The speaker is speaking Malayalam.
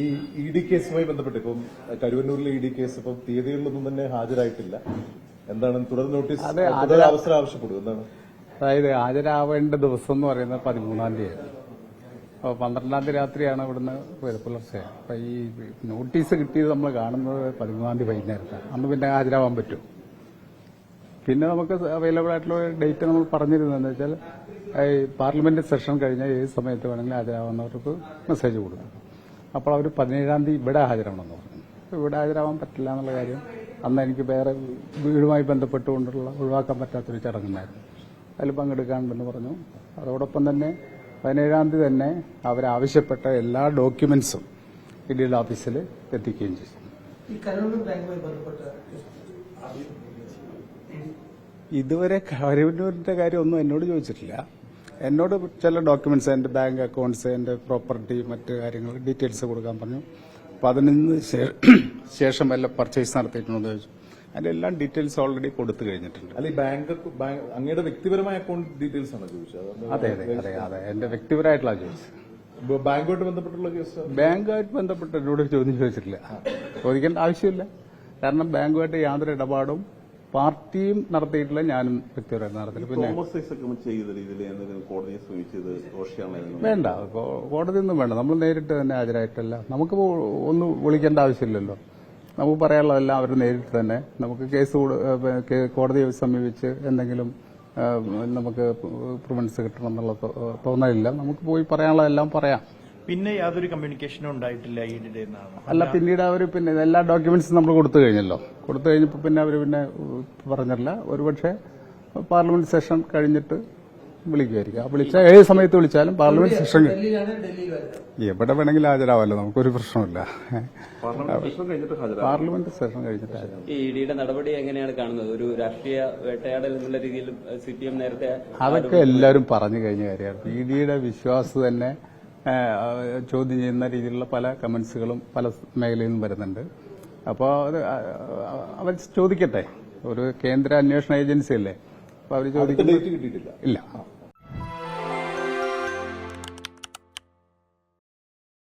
ഈ ഇ ഡി കേസുമായി ബന്ധപ്പെട്ട് ഇപ്പം കരുവന്നൂരിലെ ഇ ഡി കേസ് ഇപ്പം തീയതികളിലൊന്നും തന്നെ ഹാജരായിട്ടില്ല. എന്താണ് തുടർ നോട്ടീസ് തുടർ അവസരം ആവശ്യപ്പെടും. എന്താണ്? അതായത് ഹാജരാവേണ്ട ദിവസം എന്ന് പറയുന്നത് പതിമൂന്നാം തീയതി. അപ്പോൾ പന്ത്രണ്ടാം തീയതി രാത്രിയാണ് ഇവിടുന്ന് പുലർച്ചെ. അപ്പോൾ ഈ നോട്ടീസ് കിട്ടിയത് നമ്മൾ കാണുന്നത് പതിമൂന്നാം തീയതി വൈകുന്നേരത്താണ് അന്ന് പിന്നെ ഹാജരാവാൻ പറ്റും. പിന്നെ നമുക്ക് അവൈലബിൾ ആയിട്ടുള്ള ഡേറ്റ് നമ്മൾ പറഞ്ഞിരുന്നതെന്ന് വെച്ചാൽ ഈ പാർലമെന്റ് സെഷൻ കഴിഞ്ഞാൽ ഏത് സമയത്ത് വേണമെങ്കിലും ഹാജരാവുന്നവർക്ക് മെസ്സേജ് കൊടുക്കും. അപ്പോൾ അവർ പതിനേഴാം തീയതി ഇവിടെ ഹാജരാവണമെന്ന് പറഞ്ഞു. ഇവിടെ ഹാജരാവാൻ പറ്റില്ല എന്നുള്ള കാര്യം അന്ന് എനിക്ക് വേറെ വീടുമായി ബന്ധപ്പെട്ടുകൊണ്ടുള്ള ഒഴിവാക്കാൻ പറ്റാത്തൊരു ചടങ്ങുണ്ടായിരുന്നു. അതിൽ പങ്കെടുക്കാനുണ്ടെന്ന് പറഞ്ഞു. അതോടൊപ്പം തന്നെ പതിനേഴാം തീയതി തന്നെ അവരാവശ്യപ്പെട്ട എല്ലാ ഡോക്യുമെന്റ്സും ഇ ഡിയുടെ ഓഫീസിൽ എത്തിക്കുകയും ചെയ്തു. ഇതുവരെ കരൂരിന്റെ കാര്യമൊന്നും എന്നോട് ചോദിച്ചിട്ടില്ല. എന്നോട് ചില ഡോക്യുമെന്റ്സ് എന്റെ ബാങ്ക് അക്കൗണ്ട്സ് എന്റെ പ്രോപ്പർട്ടി മറ്റ് കാര്യങ്ങൾ ഡീറ്റെയിൽസ് കൊടുക്കാൻ പറഞ്ഞു. അപ്പൊ അതിന് ശേഷം വല്ല പർച്ചേസ് നടത്തിയിട്ടുണ്ടോ എന്ന് ചോദിച്ചു. അതിന്റെ എല്ലാം ഡീറ്റെയിൽസ് ഓൾറെഡി കൊടുത്തു കഴിഞ്ഞിട്ടുണ്ട്. അല്ല ഈ ബാങ്ക് അങ്ങയുടെ വ്യക്തിപരമായ അക്കൗണ്ട് ഡീറ്റെയിൽസ് ആണ് ചോദിച്ചത്? അത് അതെ അതെ അതെ എന്റെ വ്യക്തിപരമായിട്ടുള്ള ചോദിച്ചത്. ബാങ്കുമായിട്ട് ബന്ധപ്പെട്ടുള്ള കേസ് ബാങ്കുമായിട്ട് ബന്ധപ്പെട്ട് എന്നോട് ചോദ്യം ചോദിച്ചിട്ടില്ല. ചോദിക്കേണ്ട ആവശ്യമില്ല. കാരണം ബാങ്കുമായിട്ട് യാതൊരു ഇടപാടും പാർട്ടിയും നടത്തിയിട്ടില്ല ഞാനും വ്യക്തിപരമായിട്ട് നടത്തില്ല പിന്നെ വേണ്ട കോടതിയൊന്നും വേണ്ട. നമ്മൾ നേരിട്ട് തന്നെ ഹാജരായിട്ടല്ല. നമുക്ക് ഒന്നും വിളിക്കേണ്ട ആവശ്യമില്ലല്ലോ. നമുക്ക് പറയാനുള്ളതെല്ലാം അവർ നേരിട്ട് തന്നെ. നമുക്ക് കേസ് കോടതിയെ സമീപിച്ച് എന്തെങ്കിലും നമുക്ക് പ്രിവൻസ് കിട്ടണം എന്നുള്ള തോന്നലില്ല. നമുക്ക് പോയി പറയാനുള്ളതെല്ലാം പറയാം. പിന്നെ യാതൊരു കമ്മ്യൂണിക്കേഷനും ഉണ്ടായിട്ടില്ല ഈ ഡിഡേ എന്നാണ്. അല്ല പിന്നീട് അവർ പിന്നെ എല്ലാ ഡോക്യുമെന്റ്സും നമ്മൾ കൊടുത്തു കഴിഞ്ഞല്ലോ. കൊടുത്തു കഴിഞ്ഞപ്പോൾ പിന്നെ അവർ പിന്നെ പറഞ്ഞില്ല ഒരുപക്ഷെ പാർലമെന്റ് സെഷൻ കഴിഞ്ഞിട്ട് വിളിക്കുമായിരിക്കും. ആ വിളിച്ച ഏത് സമയത്ത് വിളിച്ചാലും പാർലമെന്റ് സെഷൻ എവിടെ വേണമെങ്കിലും ഹാജരാവല്ലോ നമുക്കൊരു പ്രശ്നമില്ല പാർലമെന്റ് സെഷൻ കഴിഞ്ഞിട്ട് ഹാജരാകും പാർലമെന്റ് സെഷൻ കഴിഞ്ഞിട്ട് ഹാജരാവും ഇഡിയുടെ നടപടി എങ്ങനെയാണ് കാണുന്നത്? ഒരു രാഷ്ട്രീയ വേട്ടയാടൽ എന്നുള്ള രീതിയിൽ സി പി എം നേരത്തെ അതൊക്കെ എല്ലാവരും പറഞ്ഞു കഴിഞ്ഞ കാര്യമാണ്. ഇഡിയുടെ ഡിയുടെ വിശ്വാസം തന്നെ ചോദ്യം ചെയ്യുന്ന രീതിയിലുള്ള പല കമന്റ്സുകളും പല മേഖലയിൽ നിന്നും വരുന്നുണ്ട്. അപ്പോൾ അത് അവർ ചോദിക്കട്ടെ? ഒരു കേന്ദ്ര അന്വേഷണ ഏജൻസി അല്ലേ? അപ്പോൾ അവർ ചോദിക്കുന്നത് ഇല്ല.